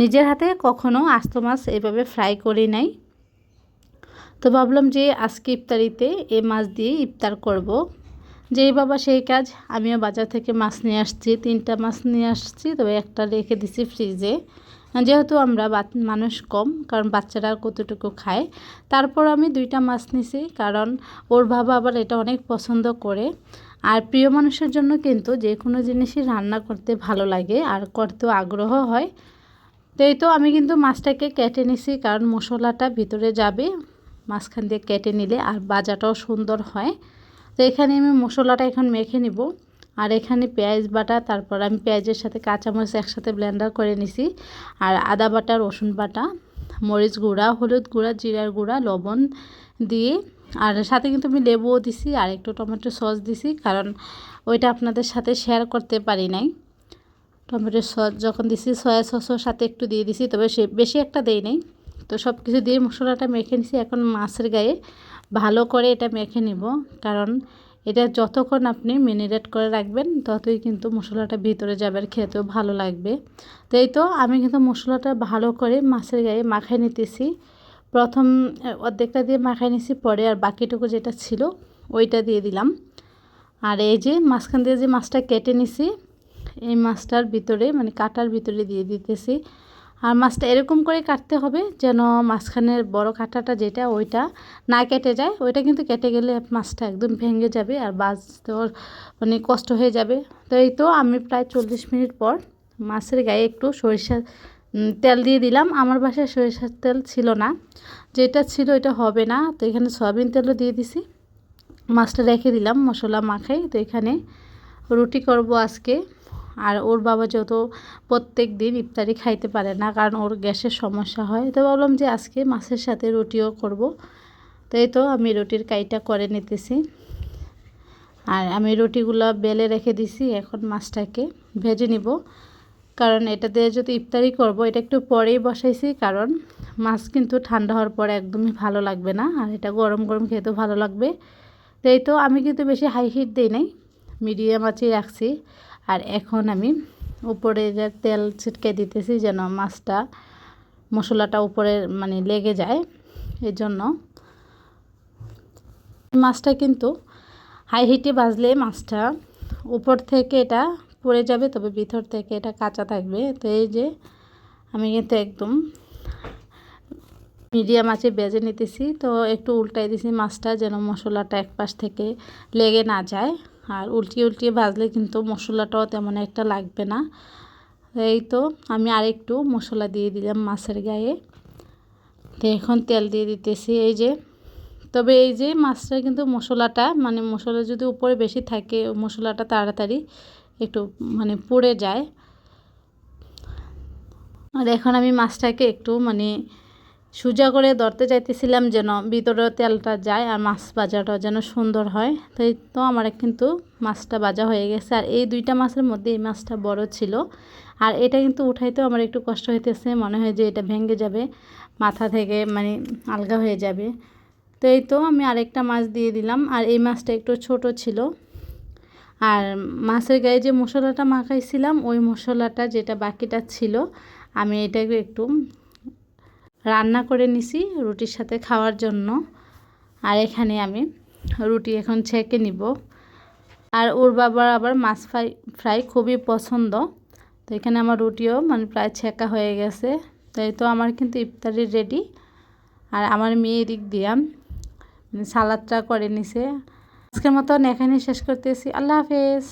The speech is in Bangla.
নিজের হাতে কখনো আস্ত মাছ এভাবে ফ্রাই করি নাই। তো ভাবলাম যে আজকে ইফতারিতে এ মাছ দিয়ে ইফতার করব। যেই বাবা সেই কাজ, আমিও বাজার থেকে মাছ নিয়ে আসছি, তিনটা মাছ নিয়ে আসছি, তবে একটা রেখে দিছি ফ্রিজে যেহেতু আমরা মানুষ কম, কারণ বাচ্চারা কতটুকু খায়। তারপর আমি দুইটা মাছ নিছি, কারণ ওর বাবা আবার এটা অনেক পছন্দ করে। আর প্রিয় মানুষের জন্য কিন্তু যে কোনো জিনিসই রান্না করতে ভালো লাগে, আর করতেও আগ্রহ হয়। তো এই তো আমি কিন্তু মাছটাকে কেটে নিছি, কারণ মশলাটা ভিতরে যাবে। মাঝখান দিয়ে কেটে নিলে আর বাজাটাও সুন্দর হয়। তো এখানে আমি মশলাটা এখন মেখে নিব। আর এখানে পেঁয়াজ বাটা, তারপর আমি পেঁয়াজের সাথে কাঁচামরিচ একসাথে ব্লেন্ডার করে নিছি। আর আদা বাটা, রসুন বাটা, মরিচ গুঁড়া, হলুদ গুঁড়া, জিরার গুঁড়া, লবণ দিয়ে। আর সাথে কিন্তু আমি লেবুও দিছি আর একটু টমেটো সস দিছি, কারণ ওইটা আপনাদের সাথে শেয়ার করতে পারি নাই। টমেটো সস যখন দিছি সয়া সসও সাথে একটু দিয়ে দিছি, তবে সে, বেশি একটা দেই নাই। তো সব কিছু দিয়ে মশলাটা মেখে নিছি, এখন মাছের গায়ে। ভালো করে এটা মেখে নিব, কারণ এটা যতক্ষণ আপনি মিনিরেট করে রাখবেন, ততই কিন্তু মশলাটা ভিতরে যাবে আর খেতেও ভালো লাগবে। তো এই তো, আমি কিন্তু মশলাটা ভালো করে মাছের গায়ে মাখাই নিতেছি। প্রথম অর্ধেকটা দিয়ে মাখাই নিছি, পরে আর বাকিটুকু যেটা ছিল, ওইটা দিয়ে দিলাম। আর এই যে মাঝখান দিয়ে যে মাছটা কেটে নিছি এই মাছটার ভিতরে মানে কাটার ভিতরে দিয়ে দিতেছি। আর মাছটা এরকম করে কাটতে হবে যেন মাঝখানের বড় কাঁটাটা যেটা, ওইটা না কেটে যায়। ওইটা কিন্তু কেটে গেলে মাছটা একদম ভেঙে যাবে আর বাঁচতে মানে কষ্ট হয়ে যাবে। তো এই তো আমি প্রায় চল্লিশ মিনিট পর মাছের গায়ে একটু সরিষা তেল দিয়ে দিলাম। আমার বাসায় সরিষার তেল ছিল না। যেটা ছিল এটা হবে না। তো এখানে সয়াবিন তেলও দিয়ে দিছি। মাছটা রেখে দিলাম মশলা মাখাই তো এখানে রুটি করব আজকে। আর ওর বাবা যত প্রত্যেক দিন ইফতারি খাইতে পারে না, কারণ ওর গ্যাসের সমস্যা হয়। তো ভাবলাম যে আজকে মাছের সাথে রুটিও করব। তো এই তো আমি রুটির কাইটা করে নিতেছি। আর আমি রুটিগুলো বেলে রেখে দিছি, এখন মাছটাকে ভেজে নিব। কারণ এটা দিয়ে যদি ইফতারি করব, এটা একটু পরেই বসাইছি, কারণ মাছ কিন্তু ঠান্ডা হওয়ার পরে একদমই ভালো লাগবে না, আর এটা গরম গরম খেতেও ভালো লাগবে। তো এই তো আমি কিন্তু বেশি হাই হিট দিই নাই মিডিয়াম আঁচেই রাখছি। আর এখন আমি উপরে যে তেল ছিটকে দিতেছি যেন মাছটা, মশলাটা উপরে মানে লেগে যায় এই জন্য মাছটা কিন্তু হাই হিটে বাজলে মাছটা উপর থেকে এটা পড়ে যাবে, তবে ভিতর থেকে এটা কাঁচা থাকবে। তো এই যে আমি কিন্তু একদম মিডিয়াম আছে বেজে নিতেছি। তো একটু উল্টাই দিছি মাছটা যেন মশলাটা এক পাশ থেকে লেগে না যায়। আর উল্টিয়ে উল্টিয়ে ভাজলে কিন্তু মশলাটাও তেমন একটা লাগবে না। এই তো আমি আরেকটু মশলা দিয়ে দিলাম মাছের গায়ে। তো এখন তেল দিয়ে দিতেছি এই যে। তবে এই যে মাছটা কিন্তু মশলাটা মানে মশলা যদি উপরে বেশি থাকে, মশলাটা তাড়াতাড়ি একটু মানে পুড়ে যায়। আর এখন আমি মাছটাকে একটু মানে সোজা করে ধরতে চাইতেছিলাম যেন ভিতরে তেলটা যায় আর মাছ ভাজাটাও যেন সুন্দর হয়। তাই তো আমার কিন্তু মাছটা ভাজা হয়ে গেছে। আর এই দুইটা মাছের মধ্যে এই মাছটা বড় ছিল। আর এটা কিন্তু উঠাইতেও আমার একটু কষ্ট হইতেছে। মনে হয় যে এটা ভেঙে যাবে, মাথা থেকে মানে আলগা হয়ে যাবে। তো এই তো আমি আরেকটা মাছ দিয়ে দিলাম। আর এই মাছটা একটু ছোট ছিল। আর মাছের গায়ে যে মশলাটা মাখাইছিলাম, ওই মশলাটা যেটা বাকিটা ছিল, আমি এটাকে একটু রান্না করে নিছি রুটির সাথে খাওয়ার জন্য। আর এখানে আমি রুটি এখন ছেঁকে নিব। আর ওর বাবার আবার মাছ ফ্রাই ফ্রাই খুবই পছন্দ। তো এখানে আমার রুটিও মানে প্রায় ছেঁকা হয়ে গেছে। তাই তো আমার কিন্তু ইফতারি রেডি আর আমার মেয়ে দিক দিয়া সালাদটা করে নিছে। আজকের মতন এখানে শেষ করতেছি। আল্লাহ হাফেজ।